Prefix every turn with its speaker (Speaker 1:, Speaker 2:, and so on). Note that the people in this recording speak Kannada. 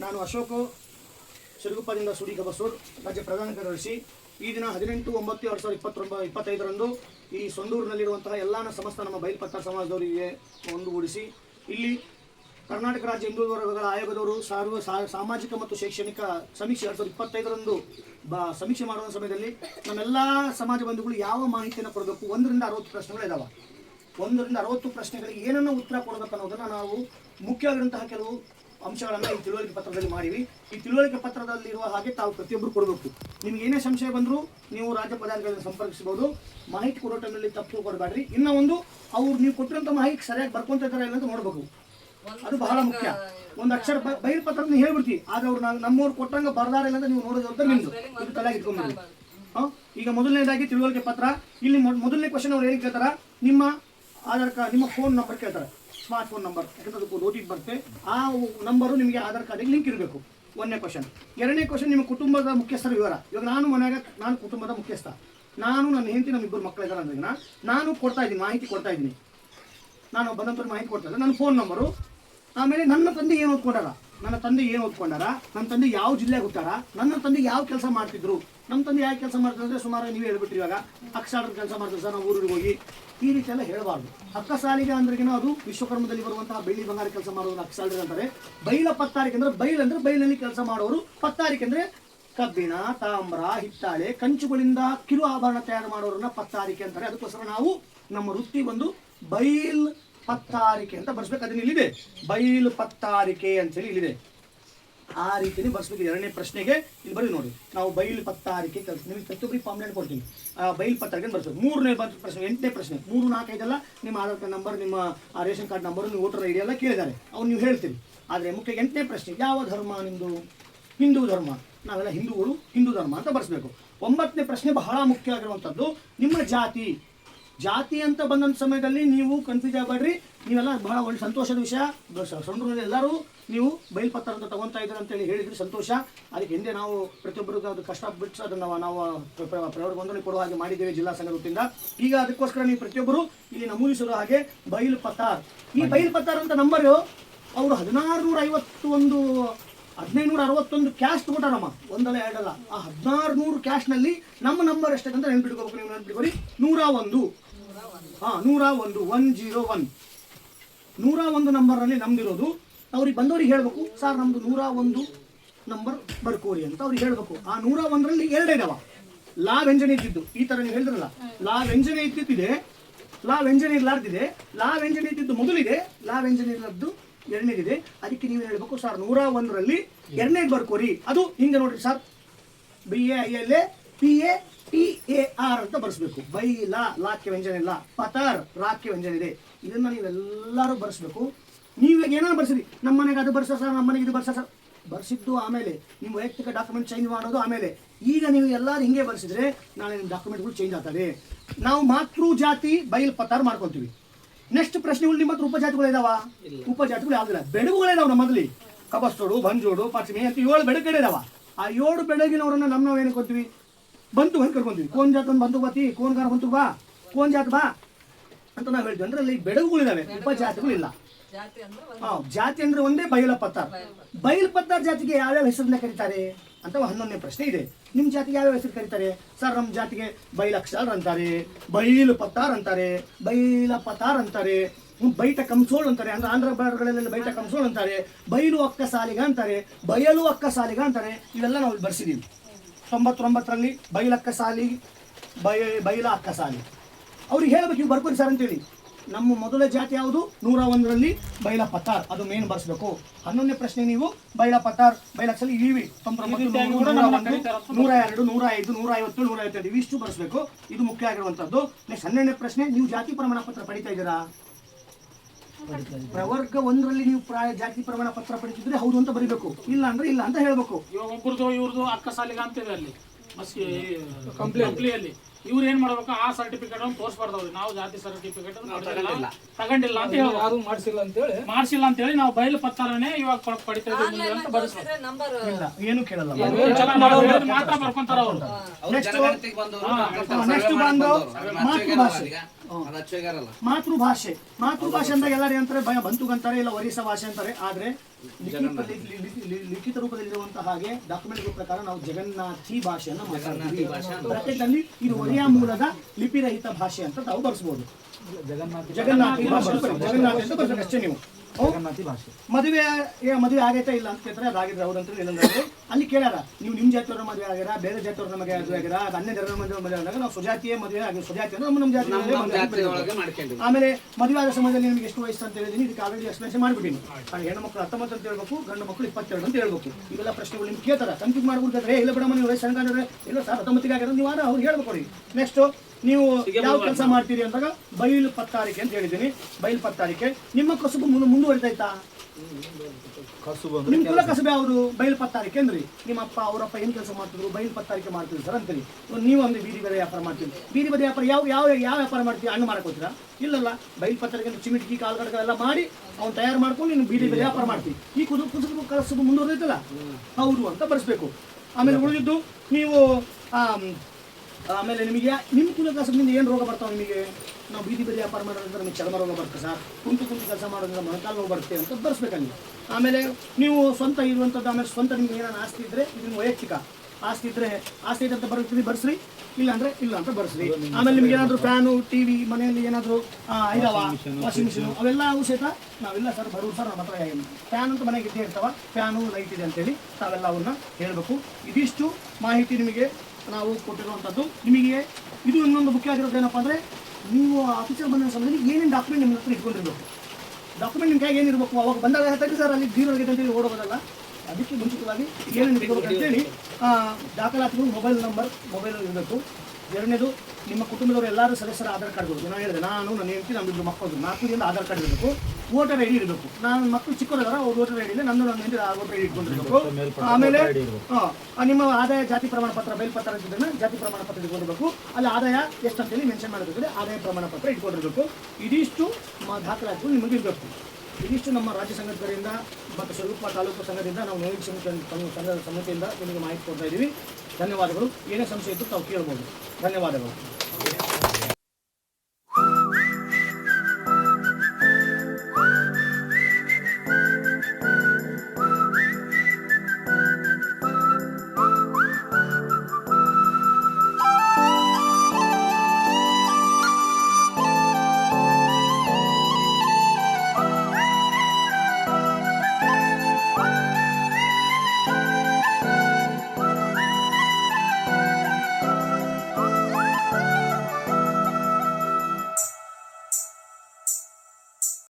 Speaker 1: ನಾನು ಅಶೋಕ್ ಸಿರುಗುಪ್ಪದಿಂದ ಸುಡಿ ಕಬಸೂರ್ ರಾಜ್ಯ ಪ್ರಧಾನ ಕಾರ್ಯದರ್ಶಿ. ಈ ದಿನ ಹದಿನೆಂಟು, ಒಂಬತ್ತು, ಎರಡು ಸಾವಿರದ ಇಪ್ಪತ್ತೊಂಬ, ಇಪ್ಪತ್ತೈದರಂದು ಈ ಸೊಂದೂರಿನಲ್ಲಿರುವಂತಹ ಎಲ್ಲ ಸಮಸ್ತ ನಮ್ಮ ಬೈಲ್ಪತ್ರ ಸಮಾಜದವರಿಗೆ ಒಂದುಗೂಡಿಸಿ. ಇಲ್ಲಿ ಕರ್ನಾಟಕ ರಾಜ್ಯ ಹಿಂದೂ ವರ್ಗಗಳ ಆಯೋಗದವರು ಸಾರ್ವ ಸಾಮಾಜಿಕ ಮತ್ತು ಶೈಕ್ಷಣಿಕ ಸಮೀಕ್ಷೆ ಎರಡು ಸಾವಿರದ ಇಪ್ಪತ್ತೈದರಂದು ಬ, ಸಮೀಕ್ಷೆ ಮಾಡುವ ಸಮಯದಲ್ಲಿ ನಮ್ಮೆಲ್ಲ ಸಮಾಜ ಬಂಧುಗಳು ಯಾವ ಮಾಹಿತಿಯನ್ನು ಕೊಡಬೇಕು? ಒಂದರಿಂದ ಅರವತ್ತು ಪ್ರಶ್ನೆಗಳು ಇದಾವೆ. ಒಂದರಿಂದ ಅರವತ್ತು ಪ್ರಶ್ನೆಗಳಿಗೆ ಏನನ್ನ ಉತ್ತರ ಕೊಡಬೇಕು ಅನ್ನೋದನ್ನು ನಾವು ಮುಖ್ಯವಾಗಿರುವಂತಹ ಕೆಲವು ಅಂಶಗಳನ್ನು ಈ ತಿಳುವಳಿಕೆ ಪತ್ರದಲ್ಲಿ ಮಾಡಿವಿ. ಈ ತಿಳುವಳಿಕೆ ಪತ್ರದಲ್ಲಿರುವ ಹಾಗೆ ತಾವು ಪ್ರತಿಯೊಬ್ಬರು ಕೊಡಬೇಕು. ನಿಮ್ಗೆ ಏನೇ ಸಂಶಯ ಬಂದರೂ ನೀವು ರಾಜ್ಯ ಪ್ರಧಾನಿಗಳನ್ನು ಸಂಪರ್ಕಿಸಬಹುದು. ಮಾಹಿತಿ ಕೊಡೋ ಟೈಮಲ್ಲಿ ತಪ್ಪು ಕೊಡಬೇಡ್ರಿ. ಇನ್ನ ಒಂದು ಅವ್ರು ನೀವು ಕೊಟ್ಟಿರೋಂಥ ಮಾಹಿತಿ ಸರಿಯಾಗಿ ಬರ್ಕೊಂತ ಇದ್ದಾರೆ ಇಲ್ಲ ಅಂತ ನೋಡ್ಬೇಕು ಅದು ಬಹಳ ಮುಖ್ಯ. ಒಂದು ಅಕ್ಷರ ಬ- ಬಯಲು ಪತ್ರ ಹೇಳ್ಬಿಡ್ತೀವಿ. ಹೇಳ್ಬಿಡ್ತಿ ಆದ್ರೆ ಅವ್ರು ನಾವು ನಮ್ಮವ್ರು ಕೊಟ್ಟಂಗ ಬರ್ದಾರ ಇಲ್ಲ ಅಂತ ನೀವು ನೋಡೋದು ಅಂತ ನಿಮ್ದು. ಇದು ತಲೆಗೆ ಇಟ್ಕೊಂಡ್ಬಿಡಿ ಹಾ? ಈಗ ಮೊದಲನೇದಾಗಿ ತಿಳುವಳಿಕೆ ಪತ್ರ. ಇಲ್ಲಿ ಮೊದ್- ಮೊದಲನೇ ಕ್ವಶನ್ ಅವ್ರು ಏನು ಕೇಳ್ತಾರ? ನಿಮ್ಮ ಆಧಾರ್ ಕಾರ್ಡ್ ನಿಮ್ಮ ಫೋನ್ ನಂಬರ್ ಕೇಳ್ತಾರೆ. ಸ್ಮಾರ್ಟ್ ಫೋನ್ ನಂಬರ್ ಯಾಕಂದ್ರೆ ಅದಕ್ಕೆ ಪಿ ಬರುತ್ತೆ. ಆ ನಂಬರು ನಿಮಗೆ ಆಧಾರ್ ಕಾರ್ಡಿಗೆ ಲಿಂಕ್ ಇರಬೇಕು. ಒಂದನೇ ಕ್ವಶನ್ ಎರಡನೇ ಕ್ವಶನ್ ನಿಮ್ಮ ಕುಟುಂಬದ ಮುಖ್ಯಸ್ಥರ ವಿವರ. ಇವಾಗ ನಾನು ಮನೆಯಾಗ, ನಾನು ಕುಟುಂಬದ ಮುಖ್ಯಸ್ಥ. ನಾನು, ನನ್ನ ಹೆಂಡತಿ, ನಮ್ಮ ಇಬ್ಬರು ಮಕ್ಕಳಿದ್ದಾರೆ ಅಂದ್ರೆ ನಾನು ಕೊಡ್ತಾ ಇದ್ದೀನಿ, ಮಾಹಿತಿ ಕೊಡ್ತಾ ಇದ್ದೀನಿ. ನಾನು ಬಂದಂಥ ಮಾಹಿತಿ ಕೊಡ್ತಾ ಇದ್ದೆ ನನ್ನ ಫೋನ್ ನಂಬರು ಆಮೇಲೆ ನನ್ನ ತಂದೆ ಏನು ಓದ್ಕೊಂಡಾರ? ನನ್ನ ತಂದೆ ಏನು ಓದ್ಕೊಂಡಾರ ನನ್ನ ತಂದೆ ಯಾವ ಜಿಲ್ಲೆಗೆ ಹೋಗ್ತಾರ ನನ್ನ ತಂದೆ ಯಾವ ಕೆಲಸ ಮಾಡ್ತಿದ್ರು? ನಮ್ಮ ತಂದೆ ಯಾವ ಕೆಲಸ ಮಾಡ್ತಾರೆ ಸುಮಾರು ನೀವು ಹೇಳ್ಬಿಟ್ರಿ ಇವಾಗ. ಅಕ್ಷಾಡ್ರ ಕೆಲಸ ಮಾಡ್ತಾರೆ ಸರ್, ನಾವು ಊರಿಗೆ ಹೋಗಿ. ಈ ರೀತಿ ಎಲ್ಲ ಹೇಳಬಾರ್ದು. ಅಕ್ಕ ಸಾಲಿಗೆ ಅದು ವಿಶ್ವಕರ್ಮದಲ್ಲಿ ಬರುವಂತಹ ಬೆಳ್ಳಿ ಬಂಗಾರ ಕೆಲಸ ಮಾಡೋರು ಅಕ್ಷಾಡ್ರ ಅಂತಾರೆ. ಬೈಲ ಪತ್ತಾರಿಕೆ ಅಂದ್ರೆ ಬೈಲ್ ಅಂದ್ರೆ ಬೈಲಲ್ಲಿ ಕೆಲಸ ಮಾಡೋರು ಪತ್ತಾರಿಕೆ ಅಂದ್ರೆ ಕಬ್ಬಿಣ, ತಾಮ್ರ, ಹಿತ್ತಾಳೆ, ಕಂಚುಗಳಿಂದ ಕಿರು ಆಭರಣ ತಯಾರು ಮಾಡೋರನ್ನ ಪತ್ತಾರಿಕೆ ಅಂತಾರೆ. ಅದಕ್ಕೋಸ್ಕರ ನಾವು ನಮ್ಮ ವೃತ್ತಿ ಒಂದು ಬೈಲ್ ಪತ್ತಾರಿಕೆ ಅಂತ ಬರ್ಸ್ಬೇಕು ಅದನ್ನ ಇಲ್ಲಿದೆ ಬೈಲು ಪತ್ತಾರಿಕೆ ಅಂತೇಳಿ ಇಲ್ಲಿದೆ. ಆ ರೀತಿಯಲ್ಲಿ ಬರ್ಸ್ಬೇಕು, ಎರಡನೇ ಪ್ರಶ್ನೆಗೆ ಇಲ್ಲಿ ಬರೀ ನೋಡಿ. ನಾವು ಬೈಲು ಪತ್ತಾರಿಕೆ ಕೆಲಸ, ನಿಮಗೆ ಪ್ರತಿಯೊಬ್ಬರಿ ಪಾಂಪ್ಲೆಟ್ ಕೊಡ್ತೀನಿ. ಬೈಲ್ ಪತ್ತಾರಿಕೆ ಬರ್ಸ್ಬೇಕು. ಮೂರನೇ ಪ್ರಶ್ನೆ, ಎಂಟನೇ ಪ್ರಶ್ನೆ. ಮೂರು ನಾಲ್ಕೈದೆಲ್ಲ ನಿಮ್ಮ ಆಧಾರ್ ಕಾರ್ಡ್ ನಂಬರ್, ನಿಮ್ಮ ರೇಷನ್ ಕಾರ್ಡ್ ನಂಬರ್ ನೀವು ವೋಟರ್ ಐಡಿ ಎಲ್ಲ ಕೇಳಿದ್ದಾರೆ. ಅವ್ನು ನೀವು ಹೇಳ್ತೀರಿ. ಆದರೆ ಮುಖ್ಯ ಎಂಟನೇ ಪ್ರಶ್ನೆ, ಯಾವ ಧರ್ಮ ನಿಮ್ಮದು ಹಿಂದೂ ಧರ್ಮ. ನಾವೆಲ್ಲ ಹಿಂದೂಗಳು ಹಿಂದೂ ಧರ್ಮ ಅಂತ ಬರ್ಸ್ಬೇಕು. ಒಂಬತ್ತನೇ ಪ್ರಶ್ನೆ ಬಹಳ ಮುಖ್ಯ ಆಗಿರುವಂಥದ್ದು, ನಿಮ್ಮ ಜಾತಿ. ಜಾತಿ ಅಂತ ಬಂದಂಥ ಸಮಯದಲ್ಲಿ ನೀವು ಕನ್ಫ್ಯೂಸ್ ಆಗಬೇಡ್ರಿ. ನೀವೆಲ್ಲ ಬಹಳ ಒಳ್ಳೆ ಸಂತೋಷದ ವಿಷಯ. ಸೊಂಡ್ರಲ್ಲಿ ಎಲ್ಲರೂ ನೀವು ಬಯಲ್ಪತ್ರ ಅಂತ ತಗೊಂತಾ ಇದ್ದೀರ ಅಂತೇಳಿ ಹೇಳಿದ್ರಿ ಸಂತೋಷ. ಅದಕ್ಕೆ ಹಿಂದೆ ನಾವು ಪ್ರತಿಯೊಬ್ಬರಿಗೂ ಅದು ಕಷ್ಟ ಬಿಟ್ಟು ಅದನ್ನು ನಾವು ನಾವು ಪ್ರ- ಪ್ರ- ಕೊಡುವ ಹಾಗೆ ಮಾಡಿದ್ದೇವೆ ಜಿಲ್ಲಾ ಸಂಘದ ವತಿಯಿಂದ. ಈಗ ಅದಕ್ಕೋಸ್ಕರ ನೀವು ಪ್ರತಿಯೊಬ್ಬರು ಇಲ್ಲಿ ನಮೂದಿಸಿರೋ ಹಾಗೆ ಬೈಲ್ ಪತಾರ್ ಈ ಬೈಲ್ ಪತಾರ್ ಅಂತ ನಂಬರು ಅವರು ಹದಿನಾರು ನೂರ ಹದಿನೈದು ನೂರ ಅರವತ್ತೊಂದು ಕ್ಯಾಶ್ ತಗೊಂಡಾರಮ್ಮ ಒಂದಲ್ಲ ಎರಡಲ್ಲ. ಆ ಹದಿನಾರು ನೂರು ಕ್ಯಾಶ್ನಲ್ಲಿ ನಮ್ಮ ನಂಬರ್ ಎಷ್ಟಕ್ಕಂತ ನೆನ್ಪಿಟ್ಕೋಬೇಕು ನೀವು ನೆನ್ಪಿಟ್ಕೊರಿ ನೂರ ಒಂದು ಹಾ ನೂರ ಒಂದು ಒನ್ ಜೀರೋ ಒನ್ ನೂರ ಒಂದು ನಂಬರ್ನಲ್ಲಿ ನಮ್ದಿರೋದು. ಅವ್ರಿಗೆ ಬಂದವ್ರಿಗೆ ಹೇಳ್ಬೇಕು, ಸರ್, ನಮ್ದು ನೂರ ಒಂದು ನಂಬರ್ ಬರ್ಕೋರಿ ಅಂತ ಅವ್ರಿಗೆ ಹೇಳ್ಬೇಕು. ಆ ನೂರ ಒಂದರಲ್ಲಿ ಎರಡೇ ಲಾ ವ್ಯಂಜನೆ ಇದ್ದಿದ್ದು. ಈ ತರ ನೀವು ಹೇಳಿದ್ರಲ್ಲ. ಲಾ ವ್ಯಂಜನೆ ಇದ್ದಿದ್ದಿದೆ. ಲಾ ವ್ಯಂಜನೆ ಇರ್ಲಾರ್ದಿದೆ. ಲಾ ವ್ಯಂಜನೆ ಇದ್ದಿದ್ದು ಮೊದಲಿದೆ. ಲಾ ವ್ಯಂಜನೆ ಇರ್ಲಾರ್ದು ಎರಡನೇದಿದೆ. ಅದಕ್ಕೆ ನೀವು ಹೇಳ್ಬೇಕು, ಸರ್, ನೂರ ಒಂದರಲ್ಲಿ ಎರಡನೇದು ಬರ್ಕೋರಿ. ಅದು ಹಿಂಗೆ ನೋಡ್ರಿ, sir. B A, I, L, A, P, A T A R ಅಂತ ಬರೆಸ್ಬೇಕು. ಬೈ ಲಾ ಲಾಕ್ಕೆ ವ್ಯಂಜನ ಇಲ್ಲ ಪತರ್ ರಾಕ್ಕೆ ವ್ಯಂಜನ ಇದೆ. ಇದನ್ನ ನೀವೆಲ್ಲರೂ ಬರೆಸ್ಬೇಕು. ನೀವು ಇವಾಗ ಏನಾದ್ರು ಬರ್ಸಿರಿ. ನಮ್ಮ ಮನೆಗೆ ಅದು ಬರ್ಸ ಸರ್ ನಮ್ಮ ಮನೆಗೆ ಇದು ಬರ್ಸ ಸರ್. ಬರ್ಸಿದ್ದು ಆಮೇಲೆ ನಿಮ್ಮ ವೈಯಕ್ತಿಕ ಡಾಕ್ಯುಮೆಂಟ್ ಚೇಂಜ್ ಮಾಡೋದು ಆಮೇಲೆ. ಈಗ ನೀವು ಎಲ್ಲರೂ ಹಿಂಗೆ ಬರ್ಸಿದ್ರೆ ನಾಳೆ ನಿಮ್ಮ ಡಾಕ್ಯುಮೆಂಟ್ಗಳು ಚೇಂಜ್ ಆಗ್ತದೆ. ನಾವು ಮಾತೃ ಜಾತಿ ಬೈಲ್ ಪತಾರ್ ಮಾಡ್ಕೊತೀವಿ. ನೆಕ್ಸ್ಟ್ ಪ್ರಶ್ನೆಗಳು ನಿಮ್ಮ ಹತ್ರ ಉಪಜಾತಿಗಳು ಇದಾವ? ಉಪಜಾತಿಗಳು ಯಾವ್ದಿಲ್ಲ? ಬೆಡಗುಗಳು ಇದಾವ ನಮ್ಮಲ್ಲಿ ಕಬಸ್ತೋಡು ಬಂಜೋಡು ಪಶ್ಚಿಮಿ ಅಂತ ಏಳು ಬೆಡಗಡೆ ಇದಾವ. ಆ ಏಳು ಬೆಡಗಿನವರನ್ನ ನಮ್ಮ ನಾವು ಏನಕ್ಕೆ ಕೊಡ್ತೀವಿ? ಬಂತು ಅಂತ ಕರ್ಕೊಂತೀವಿ ಕೋನ್ ಜಾತನ್ ಬಂತು ಬಾತಿ ಕೋನ್ ಗಾರ ಬಂತು ಬಾ ಕೋನ್ ಜಾತ ಬಾ ಅಂತ ನಾವು ಹೇಳ್ತೀವಿ ಅಂದ್ರೆ ಅಲ್ಲಿ ಬೆಡಗುಗಳಿದಾವೆ ಉಪಜಾತಿಗಳು ಇಲ್ಲ.
Speaker 2: ಜಾತಿ ಅಂದ್ರೆ
Speaker 1: ಹಾ ಜಾತಿ ಅಂದ್ರೆ ಒಂದೇ ಬಯಲ ಪತ್ತಾರ್. ಬೈಲ್ ಪತ್ತಾರ್ ಜಾತಿಗೆ ಯಾವ್ಯಾವ ಹೆಸರನ್ನ ಕರೀತಾರೆ ಅಂತ ಹನ್ನೊಂದನೇ ಪ್ರಶ್ನೆ ಇದೆ. ನಿಮ್ ಜಾತಿಗೆ ಯಾವ್ಯಾವ ಹೆಸರು ಕರೀತಾರೆ? ಸರ್ ನಮ್ಮ ಜಾತಿಗೆ ಬೈಲಕ್ಷರ್ ಅಂತಾರೆ ಬೈಲು ಪತ್ತಾರ್ ಅಂತಾರೆ ಬೈಲ ಪತಾರ್ ಅಂತಾರೆ ಬೈಟ ಕಂಸೋಳ್ ಅಂತಾರೆ ಅಂದ್ರೆ ಆಂಧ್ರ ಭಾಗಗಳೆಲ್ಲ ಬೈಟ ಕಂಸೋಳ್ ಅಂತಾರೆ ಬೈಲು ಅಕ್ಕ ಸಾಲಿಗ ಅಂತಾರೆ ಬಯಲು ಅಕ್ಕ ಸಾಲಿಗ ಅಂತಾರೆ ಇವೆಲ್ಲ ನಾವು ಬರ್ಸಿದೀವಿ. ತೊಂಬತ್ತೊಂಬತ್ತರಲ್ಲಿ ಬೈಲಕ್ಕ ಸಾಲಿ ಬೈ ಬೈಲ ಅಕ್ಕ ಸಾಲಿ. ಅವ್ರಿಗೆ ಹೇಳಬೇಕು ನೀವು ಬರ್ಕೊರಿ ಸರ್ ಅಂತೇಳಿ. ನಮ್ಮ ಮೊದಲ ಜಾತಿ ಯಾವುದು? ನೂರ ಒಂದರಲ್ಲಿ ಬೈಲ ಪತ್ತಾರ್. ಅದು ಮೇನ್ ಬರ್ಸ್ಬೇಕು. ಹನ್ನೊಂದನೇ ಪ್ರಶ್ನೆ ನೀವು ಬೈಲ ಪತ್ತಾರ್ ಬೈಲಕ್ಸಲ್ಲಿ ಇವಿ. ತೊಂಬತ್ತೊಂಬತ್ತು ನೂರು, ಎರಡು ನೂರ ಐದು ನೂರ ಐವತ್ತು ನೂರ ಐವತ್ತೈದು ಇವಿಷ್ಟು ಬರ್ಸ್ಬೇಕು. ಇದು ಮುಖ್ಯ ಆಗಿರುವಂತದ್ದು ನೆಕ್ಸ್ಟ್ ಹನ್ನೆರಡನೇ ಪ್ರಶ್ನೆ ನೀವು ಜಾತಿ ಪ್ರಮಾಣ ಪತ್ರ ಪಡಿತಾ ಇದ್ದೀರಾ? ಪ್ರವರ್ಗ ಒಂದರಲ್ಲಿ ನೀವು ಪ್ರಾಯ ಜಾತಿ ಪ್ರಮಾಣ ಪತ್ರ ಪಡಿತಿದ್ರೆ ಹೌದು ಅಂತ ಬರೀಬೇಕು. ಇಲ್ಲ ಅಂದ್ರೆ ಇಲ್ಲ ಅಂತ ಹೇಳ್ಬೇಕು.
Speaker 3: ಇವಾಗ ಒಬ್ಬರದು ಇವ್ರದ್ದು ಅಕ್ಕ ಸಾಲಿಗ ಅಂತಿದೆ ಅಲ್ಲಿ. ಮಸ್ಕಿ ಕಂಪ್ಲಿಯಲ್ಲಿ.
Speaker 2: ಇವ್ರು ಏನ್ ಮಾಡ್ಬೇಕು? ಆ ಸರ್ಟಿಫಿಕೇಟ್ ಅನ್ನು ತೋರಿಸಬಾರ್ದವ್ರಿ ನಾವು ಜಾತಿ ಸರ್ಟಿಫಿಕೇಟ್
Speaker 3: ತಗೊಂಡಿಲ್ಲ.
Speaker 2: ತಗೊಂಡಿಲ್ಲ. ಅಂತ ಹೇಳಿ
Speaker 4: ಯಾರು ಮಾಡಿಸಿಲ್ಲ ಅಂತೇಳಿ
Speaker 2: ಮಾಡ್ಸಿಲ್ಲ ಅಂತ ಹೇಳಿ ನಾವು ಬಯಲು ಪತ್ರನೆ ಇವಾಗ ಪಡಿತಾ ಇದ್ದೀವಿ ಅಂತ ಬರೆಸ್ಬೇಕು.
Speaker 5: ನಂಬರ್
Speaker 1: ಇಲ್ಲ ಏನು ಕೇಳಲ್ಲ.
Speaker 2: ಚಲೋ ಮಾಡೋದು ಮಾತ್ರ ಬರ್ಕೊಂತಾರ ಅವರು.
Speaker 1: ಬಂದು ಮಾತೃಭಾಷೆ. ಮಾತೃಭಾಷೆ. ಮಾತೃಭಾಷೆ ಅಂದಾಗ ಎಲ್ಲರೂ ಅಂತಾರೆ ಭಯ ಬಂತು ಅಂತಾರೆ ಇಲ್ಲ ಒರಿಸ್ಸ ಭಾಷೆ ಅಂತಾರೆ. ಆದ್ರೆ ಲಿಖಿತ ರೂಪದಲ್ಲಿರುವಂತಹ ಹಾಗೆ ಡಾಕ್ಯುಮೆಂಟ್ ಪ್ರಕಾರ ನಾವು ಜಗನ್ನಾಥಿ ಭಾಷೆಯನ್ನು ಮಾತಾಡ್ತೀವಿ. ಬ್ರಾಕೆಟ್ನಲ್ಲಿ ಇದು ಒರಿಯಾ ಮೂಲದ ಲಿಪಿರಹಿತ ಭಾಷೆ ಅಂತ ತಾವು ಬರ್ಸ್ಬೋದು
Speaker 4: ಜಗನ್ನಾಥ
Speaker 1: ಜಗನ್ನಾಥ ಅಂತ ಬರ್ಬೇಕು ಅಷ್ಟೇ ನೀವು?
Speaker 4: ಜಗನ್ನಾಥಿ ಭಾಷೆ.
Speaker 1: ಮದುವೆ ಏ ಮದುವೆ ಆಗೈತಾ ಇಲ್ಲ ಅಂತ ಕೇಳ್ತಾರೆ. ಅದಾಗಿದ್ರೆ ಹೌದಂತ ಇಲ್ಲಂದ್ರೆ ಅಲ್ಲಿ ಕೇಳ್ಯಾರ ನೀವು ನಿಮ್ಮ ಜಾತಿಯವ್ರ ಮದುವೆ ಆಗ್ಯಾರ ಬೇರೆ ಜಾತಿಯವ್ರ ನಮಗೆ ಮದುವೆ ಆಗ್ಯಾರ ಅದು ಅನ್ಯ ಧರ್ಮ ಮದುವೆ ಮದುವೆ ಆದಾಗ ನಾವು ಸ್ವಜಾತಿಯೇ ಮದುವೆ ಆಗಿ ಸುಜಾತಿ ಅಂದ್ರೆ ನಮ್ಮ ಜಾತಿ ಆಮೇಲೆ ಮದುವೆ ಆದ ಸಮಯದಲ್ಲಿ ನಿಮ್ಗೆ ಎಷ್ಟು ವಯಸ್ಸು ಅಂತ ಹೇಳಿದೀನಿ ಇದಕ್ಕೆ ಆಲ್ರೆಡಿ ಎಕ್ಸ್ಪ್ಲೇಷನ್ ಮಾಡ್ಬಿಟ್ಟಿನಿ. ಹೆಣ್ಣು ಮಕ್ಕಳು ಹತ್ತೊಂಬತ್ತು ಅಂತ ಹೇಳ್ಬೇಕು ಗಂಡು ಮಕ್ಕಳು ಇಪ್ಪತ್ತೆರಡು ಅಂತ ಹೇಳ್ಬೇಕು. ಇವೆಲ್ಲ ಪ್ರಶ್ನೆಗಳು ನಿಮ್ಗೆ ಕೇಳ್ತಾರೆ. ಕನ್ಫ್ಯೂಸ್ ಮಾಡ್ಬಿಡ್ತಾರೆ ಇಲ್ಲ ಬಿಡಮ್ಮ ನೀವು ವಯಸ್ಸು ಹಂಗಾದ್ರೆ ಇಲ್ಲ ಸರ್ ಹತ್ತೊಂಬತ್ತಿಗೆ ಆಗಿರೋದು ನೀವು ಅವ್ರು ಹೇಳ್ಬೇಕು ನೆಕ್ಸ್ಟ್ ನೀವು ಯಾವ ಕೆಲಸ ಮಾಡ್ತೀರಿ ಅಂದಾಗ ಬಯಲು ಪತ್ತಾರಿಕೆ ಅಂತ ಹೇಳಿದ್ದೀನಿ. ಬಯಲು ಪತ್ತಾರಿಕೆ. ನಿಮ್ಮ ಕಸುಬು ಮುಂದೆ ಮುಂದುವರಿತೈತಾ ನಿಮ್ ಕುಲ ಕಸಬೆ ಅವರು ಬಯಲು ಪತ್ತಾರಿಕೆ ಅಂದ್ರಿ ನಿಮ್ಮ ಅಪ್ಪ ಅವರಪ್ಪ ಏನ್ ಕೆಲಸ ಮಾಡ್ತಿದ್ರು? ಬಯಲು ಪತ್ತಾರಿಕೆ ಮಾಡ್ತಿದ್ರು ಸರ್ ಅಂತೀರಿ ನೀವು ಅಂದ್ರೆ ಬೀದಿ ಬದ ವ್ಯಾಪಾರ ಮಾಡ್ತೀರಿ. ಬೀದಿ ಬದಿ ವ್ಯಾಪಾರ ಯಾವ ಯಾವ ಯಾವ ವ್ಯಾಪಾರ ಮಾಡ್ತೀವಿ ಹಣ್ಣು ಹೋಗ್ತೀರಾ? ಇಲ್ಲಲ್ಲ. ಬಯಲು ಪತ್ತಾರಿಕೆ ಅಂದ್ರೆ ಚಿಮಿಟ್ಗಿ ಕಾಲ್ಗಡಗಳೆಲ್ಲ ಮಾಡಿ ಅವ್ನು ತಯಾರು ಮಾಡ್ಕೊಂಡು ನೀನು ಬೀದಿ ಬದ ವ್ಯಾಪಾರ ಮಾಡ್ತೀವಿ ಈ ಕುದು ಕುಸುಬು ಕಸಬು ಮುಂದುವರಿದೈತಲ್ಲ? ಹೌದು ಅಂತ ಬರ್ಸ್ಬೇಕು. ಆಮೇಲೆ ಉಳಿದಿದ್ದು ನೀವು ಆಮ್, ಆಮೇಲೆ ನಿಮಗೆ ನಿಮ್ಮ ಕುಲ ಕಸದಿಂದ ಏನು ರೋಗ ಬರ್ತಾವೆ ನಿಮಗೆ? ನಾವು ಬೀದಿ ಬದಿ ವ್ಯಾಪಾರ ಮಾಡೋದ್ರಿಂದ ನಮಗೆ ಚರ್ಮ ರೋಗ ಬರುತ್ತೆ ಸರ್. ಕುಂತು ಕುಂತು ಕೆಲಸ ಮಾಡೋದ್ರಿಂದ ಮೊಣಕಾಲು ರೋಗ ಬರುತ್ತೆ ಅಂತ ಬರ್ಸ್ಬೇಕಲ್ಲಿ ಆಮೇಲೆ ನೀವು ಸ್ವಂತ ಇರುವಂಥದ್ದು ಆಮೇಲೆ ಸ್ವಂತ ನಿಮ್ಗೆ ಏನಾದ್ರು ಆಸ್ತಿ ಇದ್ರೆ ಇದು ವೈಯಕ್ತಿಕ. ಆಸ್ತಿ ಇದ್ರೆ ಆಸ್ತಿ ಇದೆ ಅಂತ ಬರ್ತೀವಿ ಬರ್ಸ್ರಿ. ಇಲ್ಲ ಅಂದ್ರೆ ಇಲ್ಲ ಅಂತ ಬರ್ಸ್ರಿ. ಆಮೇಲೆ ನಿಮ್ಗೆ ಏನಾದ್ರು ಫ್ಯಾನು ಟಿವಿ ಮನೆಯಲ್ಲಿ ಏನಾದ್ರು ಇದಾವ? ವಾಷಿಂಗ್ ಮಿಷಿನ್ ಅವೆಲ್ಲ ಸಹಿತ ನಾವೆಲ್ಲ ಸರ್ ಬರುವ ಸರ್ ನಮ್ಮ ಹತ್ರ ಫ್ಯಾನ್ ಅಂತ ಮನೆಗೆ ಇದ್ದೇ ಇರ್ತಾವ. ಫ್ಯಾನು ಲೈಟ್ ಇದೆ ಅಂತೇಳಿ ತಾವೆಲ್ಲ ಅವ್ರನ್ನ ಹೇಳ್ಬೇಕು. ಇದಿಷ್ಟು ಮಾಹಿತಿ ನಿಮಗೆ ನಾವು ಕೊಟ್ಟಿರುವಂಥದ್ದು. ನಿಮಗೆ ಇದು ಇನ್ನೊಂದು ಮುಖ್ಯ ಆಗಿರೋದು ಏನಪ್ಪ ಅಂದರೆ, ನೀವು ಆಫೀಸರ್ ಬಂದ ಸಮಯದಲ್ಲಿ ಏನೇನು ಡಾಕ್ಯುಮೆಂಟ್ ನಿಮ್ಮ ಹತ್ರ ಇಟ್ಕೊಂಡಿರ್ಬೇಕು. ಡಾಕ್ಯುಮೆಂಟ್ ನಿಮ್ಮ ಕೈಗೆ ಏನಿರಬೇಕು? ಅವಾಗ ಬಂದಾಗ ಹೇಳ್ತಾರೆ ಸರ್, ಅಲ್ಲಿ ಜೀರೋ ಆಗಿದೆ ಅಂತೇಳಿ ಓಡೋದಲ್ಲ. ಅದಕ್ಕೆ ಮುಂಚಿತವಾಗಿ ಏನೇನು ಹೇಳಿ ದಾಖಲಾತಿಗಳು ಮೊಬೈಲ್ ನಂಬರ್ ಮೊಬೈಲ್ ಇರಬೇಕು. ಎರಡನೇದು ನಿಮ್ಮ ಕುಟುಂಬದವರು ಎಲ್ಲರೂ ಸದಸ್ಯರ ಆಧಾರ್ ಕಾರ್ಡ್ ನಾನು ಹೇಳಿದೆ ನಾನು ನನ್ನ ಹೆಂಡತಿ ನಮ್ಮಿಬ್ಬರು ಮಕ್ಕಳು ನಾಲ್ಕು ಜನ ಆಧಾರ್ ಕಾರ್ಡ್ ಇರಬೇಕು. ವೋಟರ್ ಐ ಡಿ ಇರಬೇಕು. ನಾನು ಮಕ್ಕಳು ಚಿಕ್ಕವರಿದಾರ ಅವ್ರು ವೋಟರ್ ಐ ಡಿ ಇದೆ ನಂದು ನನ್ನ ಹೆಂಡತಿ ವೋಟರ್ ಐ ಡಿ ಇಟ್ಕೊಂಡಿರಬೇಕು ಆಮೇಲೆ ಹಾ, ನಿಮ್ಮ ಆದಾಯ ಜಾತಿ ಪ್ರಮಾಣ ಪತ್ರ ಮೇಲ್ಪತ್ರ ಪತ್ರ ಇದ್ದಿದ್ದನ್ನ ಜಾತಿ ಪ್ರಮಾಣ ಪತ್ರ ಇಟ್ಕೊಂಡಿರಬೇಕು. ಅಲ್ಲಿ ಆದಾಯ ಎಷ್ಟು ಅಂತೇಳಿ ಮೆನ್ಷನ್ ಮಾಡಬೇಕಾದ್ರೆ ಆದಾಯ ಪ್ರಮಾಣ ಪತ್ರ ಇಟ್ಕೊಂಡಿರಬೇಕು. ಇದಿಷ್ಟು ಮ- ದಾಖಲಾತಿಗಳು ನಿಮಗೆ ಇರಬೇಕು. ಇದಿಷ್ಟು ನಮ್ಮ ರಾಜ್ಯ ಸಂಘದ ಮತ್ತು ಸ್ವರೂಪ ತಾಲೂಕು ಸಂಘದಿಂದ ನಾವು ಸಮಿತಿ ಸಂಘದ ಸಮಿತಿಯಿಂದ ನಿಮಗೆ ಮಾಹಿತಿ ಕೊಡ್ತಾ ಇದ್ದೀವಿ. ಧನ್ಯವಾದಗಳು. ಏನೇ ಸಮಸ್ಯೆ ಇತ್ತು ತಾವು ಕೇಳ್ಬೋದು. ಧನ್ಯವಾದಗಳು.